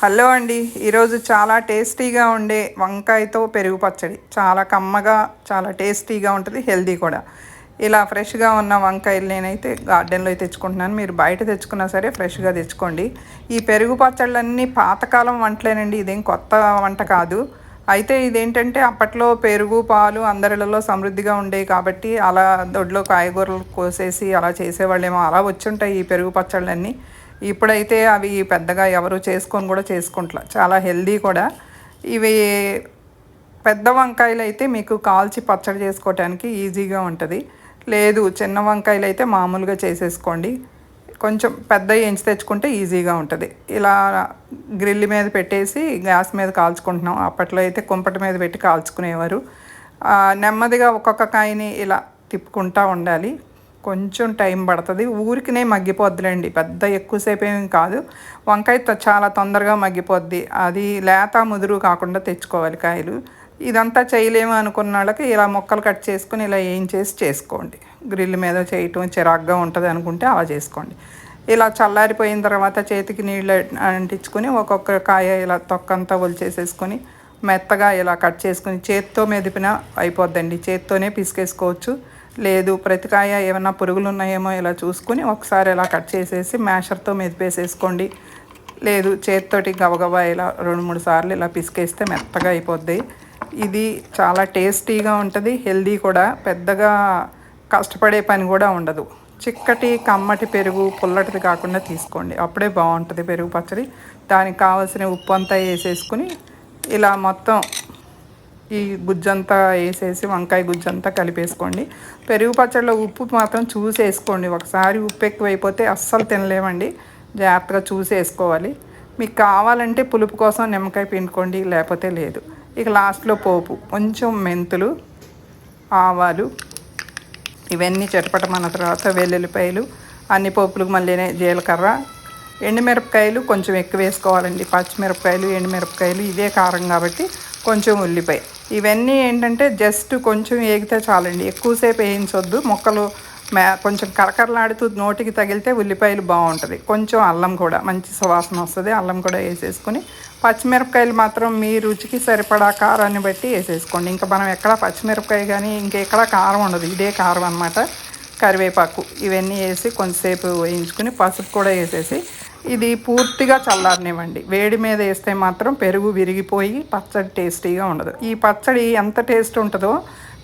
Hello అండి. ఈరోజు చాలా టేస్టీగా ఉండే వంకాయతో పెరుగు పచ్చడి. చాలా కమ్మగా చాలా టేస్టీగా ఉంటుంది హెల్దీ కూడా. ఇలా ఫ్రెష్గా ఉన్న వంకాయలు నేనైతే గార్డెన్లో తెచ్చుకుంటున్నాను. మీరు బయట తెచ్చుకున్నా సరే ఫ్రెష్గా తెచ్చుకోండి. ఈ పెరుగు పచ్చళ్ళన్నీ పాతకాలం వంటలేనండి. ఇదేం కొత్త వంట కాదు. అయితే ఇదేంటంటే అప్పట్లో పెరుగు పాలు అందరిలలో సమృద్ధిగా ఉండేవి కాబట్టి అలా దొడ్లో కాయగూరలు కోసేసి అలా చేసేవాళ్ళేమో. అలా వచ్చుంటాయి ఈ పెరుగు పచ్చళ్ళన్నీ. ఇప్పుడైతే అవి పెద్దగా ఎవరు చేసుకొని కూడా చేసుకుంటా చాలా హెల్దీ కూడా. ఇవి పెద్ద వంకాయలు అయితే మీకు కాల్చి పచ్చడి చేసుకోవటానికి ఈజీగా ఉంటుంది. లేదు చిన్న వంకాయలు అయితే మామూలుగా చేసేసుకోండి. కొంచెం పెద్ద ఎంచి తెచ్చుకుంటే ఈజీగా ఉంటుంది. ఇలా గ్రిల్ మీద పెట్టేసి గ్యాస్ మీద కాల్చుకుంటున్నాం. అప్పట్లో అయితే కుంపటి మీద పెట్టి కాల్చుకునేవారు. నెమ్మదిగా ఒక్కొక్క కాయని ఇలా తిప్పుకుంటూ ఉండాలి. కొంచెం టైం పడుతుంది. ఊరికినే మగ్గిపోద్దులేండి. పెద్ద ఎక్కువసేపు ఏమి కాదు. వంకాయ చాలా తొందరగా మగ్గిపోద్ది. అది లేత ముదురు కాకుండా తెచ్చుకోవాలి కాయలు. ఇదంతా చేయలేము అనుకున్న వాళ్ళకి ఇలా మొక్కలు కట్ చేసుకుని ఇలా ఏం చేసి చేసుకోండి. గ్రిల్ మీద చేయటం చిరాగ్గా ఉంటుంది అనుకుంటే అలా చేసుకోండి. ఇలా చల్లారిపోయిన తర్వాత చేతికి నీళ్ళు అంటించుకొని ఒక్కొక్క కాయ ఇలా తొక్కంతా ఒలిచేసేసుకొని మెత్తగా ఇలా కట్ చేసుకుని చేత్తో మెదిపిన అయిపోద్దండి. చేత్తోనే పిసికేసుకోవచ్చు. లేదు ప్రతికాయ ఏమైనా పురుగులు ఉన్నాయేమో ఇలా చూసుకుని ఒకసారి ఇలా కట్ చేసేసి మ్యాషర్తో మెదిపేసేసుకోండి. లేదు చేతితోటి గబగబా ఇలా రెండు మూడు సార్లు ఇలా పిసికేస్తే మెత్తగా అయిపోద్ది. ఇది చాలా టేస్టీగా ఉంటుంది హెల్దీ కూడా. పెద్దగా కష్టపడే పని కూడా ఉండదు. చిక్కటి కమ్మటి పెరుగు పుల్లటిది కాకుండా తీసుకోండి. అప్పుడే బాగుంటుంది పెరుగు పచ్చడి. దానికి కావాల్సిన ఉప్పు అంతా వేసేసుకుని ఇలా మొత్తం ఈ గుజ్జంతా వేసేసి వంకాయ గుజ్జంతా కలిపేసుకోండి. పెరుగు పచ్చడిలో ఉప్పు మాత్రం చూసి వేసుకోండి ఒకసారి ఉప్పు ఎక్కువైపోతే అస్సలు తినలేమండి. జాగ్రత్తగా చూసి వేసుకోవాలి మీకు కావాలంటే పులుపు కోసం నిమ్మకాయ పిండుకోండి లేకపోతే లేదు. ఇక లాస్ట్లో పోపు కొంచెం మెంతులు ఆవాలు ఇవన్నీ మన తర్వాత వెల్లుల్లిపాయలు అన్ని పోపులకు మళ్ళీనే జీలకర్ర ఎండుమిరపకాయలు కొంచెం ఎక్కువ వేసుకోవాలండి. పచ్చిమిరపకాయలు ఎండుమిరపకాయలు ఇదే కారం కాబట్టి కొంచెం ఉల్లిపాయ. ఇవన్నీ ఏంటంటే జస్ట్ కొంచెం వేగితే చాలండి. ఎక్కువసేపు వేయించొద్దు. మొక్కలు కొంచెం కరకరలాడుతూ నోటికి తగిలితే ఉల్లిపాయలు బాగుంటుంది. కొంచెం అల్లం కూడా మంచి సువాసన వస్తుంది. అల్లం కూడా వేసేసుకుని పచ్చిమిరపకాయలు మాత్రం మీ రుచికి సరిపడా కారాన్ని బట్టి వేసేసుకోండి. ఇంకా మనం ఎక్కడ పచ్చిమిరపకాయ కానీ ఇంకెక్కడ కారం ఉండదు. ఇదే కారం అనమాట కరివేపాకు ఇవన్నీ వేసి కొంతసేపు వేయించుకుని పసుపు కూడా వేసేసి ఇది పూర్తిగా చల్లారనివ్వండి. వేడి మీద వేస్తే మాత్రం పెరుగు విరిగిపోయి పచ్చడి టేస్టీగా ఉండదు. ఈ పచ్చడి ఎంత టేస్ట్ ఉంటుందో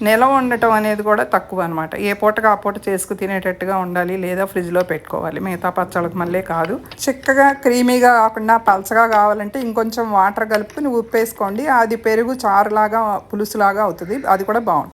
నిలవ ఉండటం అనేది కూడా తక్కువ అనమాట ఏ పూటగా ఆ పూట చేసుకు తినేటట్టుగా ఉండాలి లేదా ఫ్రిడ్జ్లో పెట్టుకోవాలి. మిగతా పచ్చళ్ళకి మళ్ళీ కాదు. చిక్కగా క్రీమీగా కాకుండా పలచగా కావాలంటే ఇంకొంచెం వాటర్ కలుపుకుని ఉప్పు వేసుకోండి అది పెరుగు చారులాగా పులుసులాగా అవుతుంది. అది కూడా బాగుంటుంది.